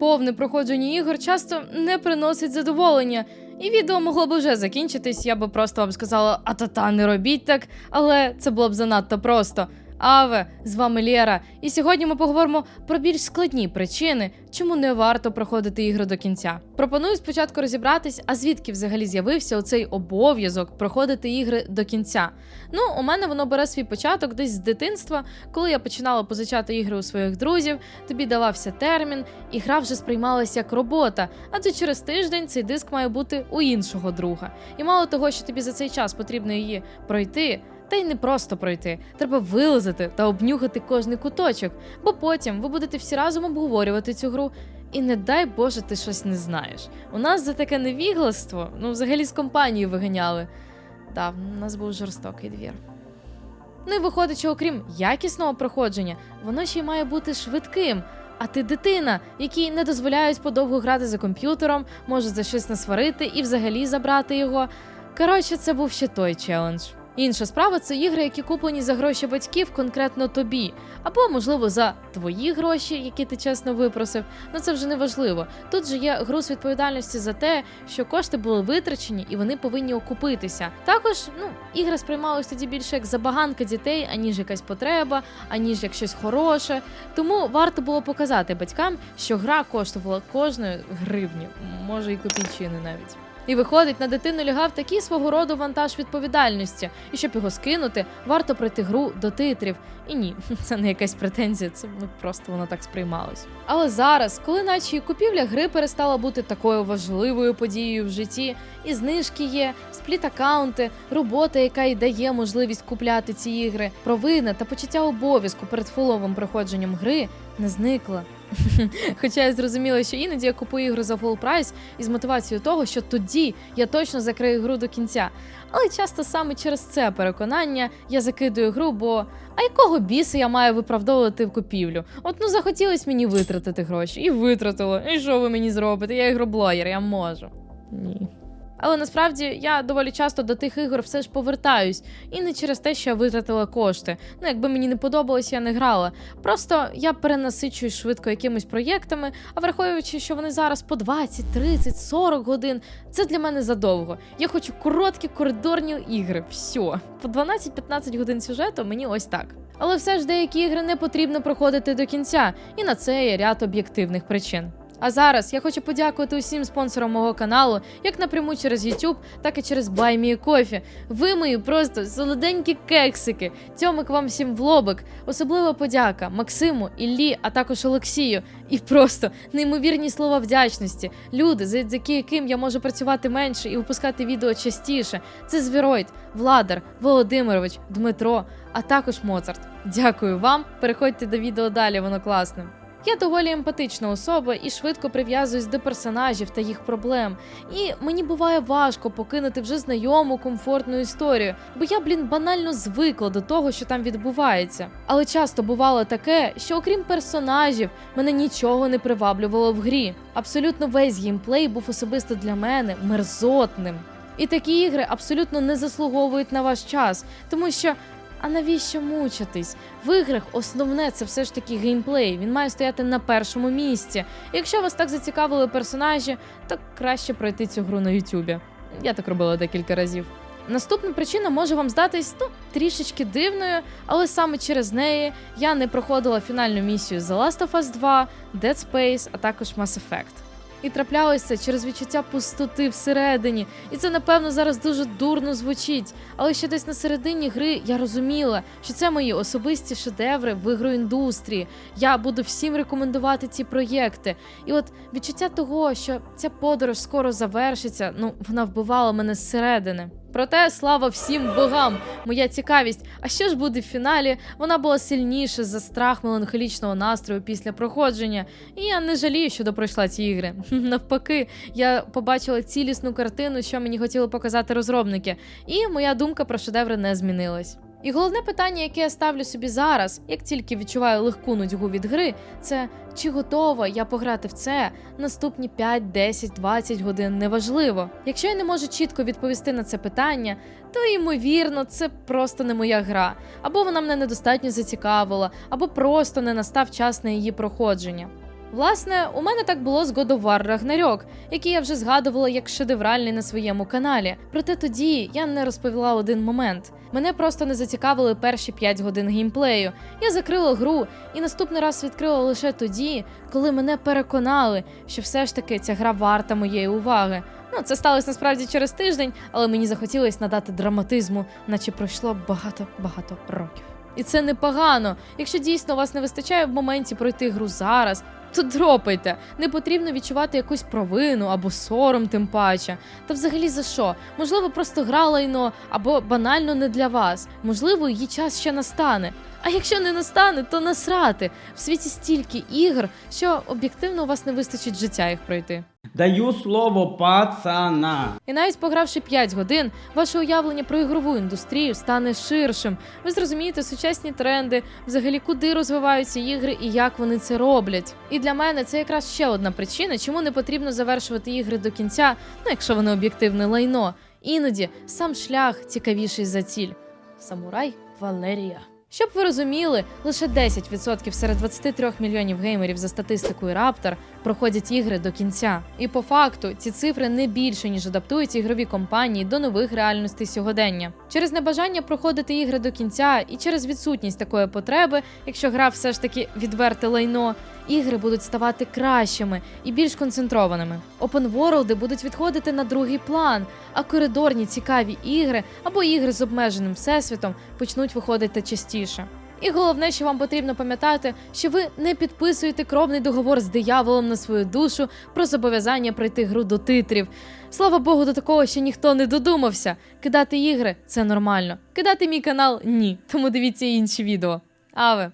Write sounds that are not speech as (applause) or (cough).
Повне проходження ігор часто не приносить задоволення, і відео могло б вже закінчитись, я би просто вам сказала, а та не робіть так, але це було б занадто просто. Аве, з вами Лєра, і сьогодні ми поговоримо про більш складні причини, чому не варто проходити ігри до кінця. Пропоную спочатку розібратись, а звідки взагалі з'явився оцей обов'язок проходити ігри до кінця. Ну, у мене воно бере свій початок десь з дитинства, коли я починала позичати ігри у своїх друзів, тобі давався термін, і гра вже сприймалася як робота, адже через тиждень цей диск має бути у іншого друга. І мало того, що тобі за цей час потрібно її пройти. Та й не просто пройти, треба вилазити та обнюхати кожний куточок, бо потім ви будете всі разом обговорювати цю гру. І не дай Боже, ти щось не знаєш. У нас за таке невігластво, ну взагалі з компанії виганяли. Та, у нас був жорстокий двір. Ну і виходить, що окрім якісного проходження, воно ще й має бути швидким. А ти дитина, якій не дозволяють подовго грати за комп'ютером, може за щось насварити і взагалі забрати його. Коротше, це був ще той челендж. Інша справа це ігри, які куплені за гроші батьків конкретно тобі, або, можливо, за твої гроші, які ти чесно випросив. Ну це вже не важливо. Тут же є груз відповідальності за те, що кошти були витрачені і вони повинні окупитися. Також ну ігри сприймалися тоді більше як забаганка дітей, аніж якась потреба, аніж як щось хороше. Тому варто було показати батькам, що гра коштувала кожної гривні, може і копійчини навіть. І виходить, на дитину лягав такий свого роду вантаж відповідальності, і щоб його скинути, варто пройти гру до титрів. І ні, (laughs) це не якась претензія, це ну просто воно так сприймалось. Але зараз, коли наче купівля гри перестала бути такою важливою подією в житті, і знижки є, спліт-аккаунти, робота, яка й дає можливість купляти ці ігри, провина та почуття обов'язку перед фуловим проходженням гри не зникла. (laughs) Хоча я зрозуміла, що іноді я купую ігру за full прайс із мотивацією того, що тоді я точно закрию гру до кінця. Але часто саме через це переконання я закидую гру, бо а якого біса я маю виправдовувати в купівлю? От ну захотілось мені витратити гроші, і витратила. І що ви мені зробите? Я ігроблогер, я можу. Ні. Але насправді я доволі часто до тих ігор все ж повертаюсь, і не через те, що я витратила кошти. Ну, якби мені не подобалось, я не грала. Просто я перенасичуюсь швидко якимись проєктами, а враховуючи, що вони зараз по 20, 30, 40 годин, це для мене задовго. Я хочу короткі коридорні ігри. Все. По 12-15 годин сюжету мені ось так. Але все ж деякі ігри не потрібно проходити до кінця, і на це є ряд об'єктивних причин. А зараз я хочу подякувати усім спонсорам мого каналу, як напряму через YouTube, так і через BuyMeCoffee. Ви мої просто солоденькі кексики. Цьомик вам всім в лобик. Особлива подяка Максиму, Іллі, а також Олексію. І просто неймовірні слова вдячності. Люди, завдяки яким я можу працювати менше і випускати відео частіше. Це Звіроїд, Владар, Володимирович, Дмитро, а також Моцарт. Дякую вам. Переходьте до відео далі, воно класне. Я доволі емпатична особа і швидко прив'язуюсь до персонажів та їх проблем. І мені буває важко покинути вже знайому комфортну історію, бо я, блін, банально звикла до того, що там відбувається. Але часто бувало таке, що окрім персонажів, мене нічого не приваблювало в грі. Абсолютно весь геймплей був особисто для мене мерзотним. І такі ігри абсолютно не заслуговують на ваш час, тому що. А навіщо мучитись? В іграх основне це все ж таки геймплей. Він має стояти на першому місці. Якщо вас так зацікавили персонажі, то краще пройти цю гру на Ютубі. Я так робила декілька разів. Наступна причина може вам здатись ну, трішечки дивною, але саме через неї я не проходила фінальну місію The Last of Us 2, Dead Space, а також Mass Effect. І траплялося через відчуття пустоти всередині. І це, напевно, зараз дуже дурно звучить. Але ще десь на середині гри я розуміла, що це мої особисті шедеври в ігроіндустрії. Я буду всім рекомендувати ці проєкти. І от відчуття того, що ця подорож скоро завершиться, ну вона вбивала мене зсередини. Проте слава всім богам, моя цікавість. А що ж буде в фіналі? Вона була сильніша за страх меланхолічного настрою після проходження. І я не жалію, що допройшла ці ігри. Навпаки, я побачила цілісну картину, що мені хотіли показати розробники, і моя думка про шедеври не змінилась. І головне питання, яке я ставлю собі зараз, як тільки відчуваю легку нудьгу від гри, це чи готова я пограти в це наступні 5, 10, 20 годин, неважливо. Якщо я не можу чітко відповісти на це питання, то ймовірно, це просто не моя гра, або вона мене недостатньо зацікавила, або просто не настав час на її проходження. Власне, у мене так було з God of який я вже згадувала як шедевральний на своєму каналі. Проте тоді я не розповіла один момент. Мене просто не зацікавили перші 5 годин геймплею. Я закрила гру і наступний раз відкрила лише тоді, коли мене переконали, що все ж таки ця гра варта моєї уваги. Ну, це сталося насправді через тиждень, але мені захотілося надати драматизму, наче пройшло багато-багато років. І це непогано. Якщо дійсно вас не вистачає в моменті пройти гру зараз, то дропайте. Не потрібно відчувати якусь провину або сором, тим паче. Та взагалі за що? Можливо, просто гра лайно або банально не для вас. Можливо, її час ще настане. А якщо не настане, то насрати. В світі стільки ігор, що об'єктивно у вас не вистачить життя їх пройти. Даю слово пацана. І навіть погравши 5 годин, ваше уявлення про ігрову індустрію стане ширшим. Ви зрозумієте сучасні тренди, взагалі куди розвиваються ігри і як вони це роблять. І для мене це якраз ще одна причина, чому не потрібно завершувати ігри до кінця, ну якщо вони об'єктивне лайно. Іноді сам шлях цікавіший за ціль. Самурай Валерія. Щоб ви розуміли, лише 10% серед 23 мільйонів геймерів за статистикою Raptor проходять ігри до кінця. І по факту ці цифри не більше ніж адаптують ігрові компанії до нових реальностей сьогодення. Через небажання проходити ігри до кінця і через відсутність такої потреби, якщо гра все ж таки відверте лайно, ігри будуть ставати кращими і більш концентрованими. Опенворлди будуть відходити на другий план, а коридорні цікаві ігри або ігри з обмеженим всесвітом почнуть виходити частіше. І головне, що вам потрібно пам'ятати, що ви не підписуєте кровний договор з дияволом на свою душу про зобов'язання пройти гру до титрів. Слава Богу, до такого ще ніхто не додумався. Кидати ігри це нормально. Кидати мій канал ні. Тому дивіться інші відео. Аве.